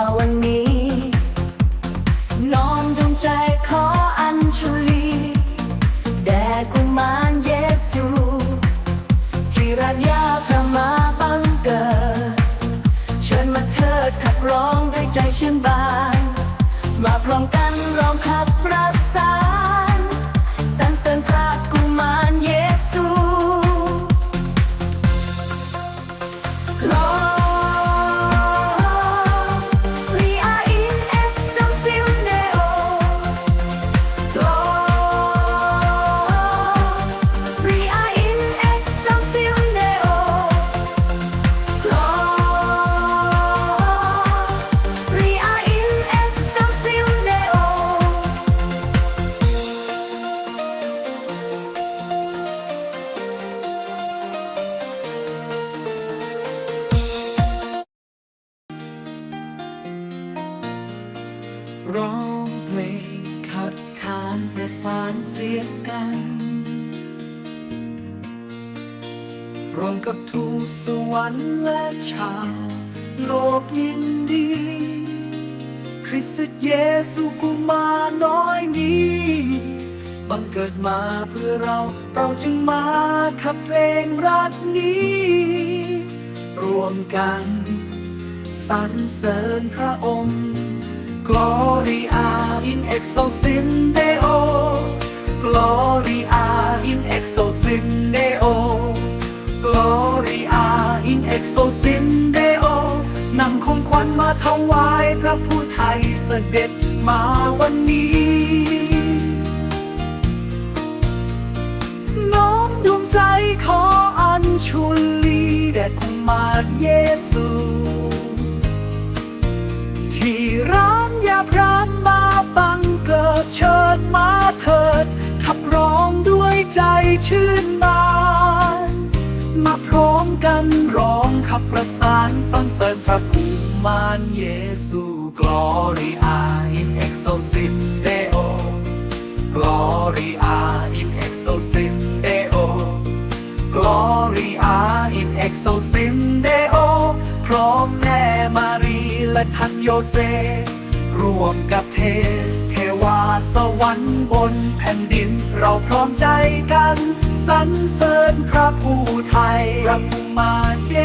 าวันนี้ นอนดวงใจขออัญชุลีแด่กุมารเยซูที่รักญาพระมาบังเกิด เชิญมาเถิดขับร้องด้วยใจเชื่นบาน มาพร้อมกันารประสานเสียงกันรวมกับทูตสวรรค์และชาวโลกยินดี คริสต์เยซูกุมารน้อยนี้บังเกิดมาเพื่อเราเราจึงมาขับเพลงรักนี้ รวมกันสรรเสริญพระองค์ Gloria in excelsis Deo Gloria in excelsis Deo Gloria in excelsis Deo นำของขวัญมาถวายพระผู้ไทยเสด็จมาวันนี้น้อมดวงใจขออัญชุลีแด่กุมารเยซู เกิดเชิญมาเถิด ขับร้องด้วยใจชื่นบาน มาพร้อมกันร้องขับประสานสรรเสริญพระกุมารเยซู Gloria in excelsis Deo Gloria in excelsis Deo Gloria in excelsis Deo พร้อมแม่มารีและท่านโยเซ รวมกับเทพเท วาสวรรค์บนแผ่นดิน เราพร้อมใจกันสรรเสริญพระผู้ไทยพระผู้มาเย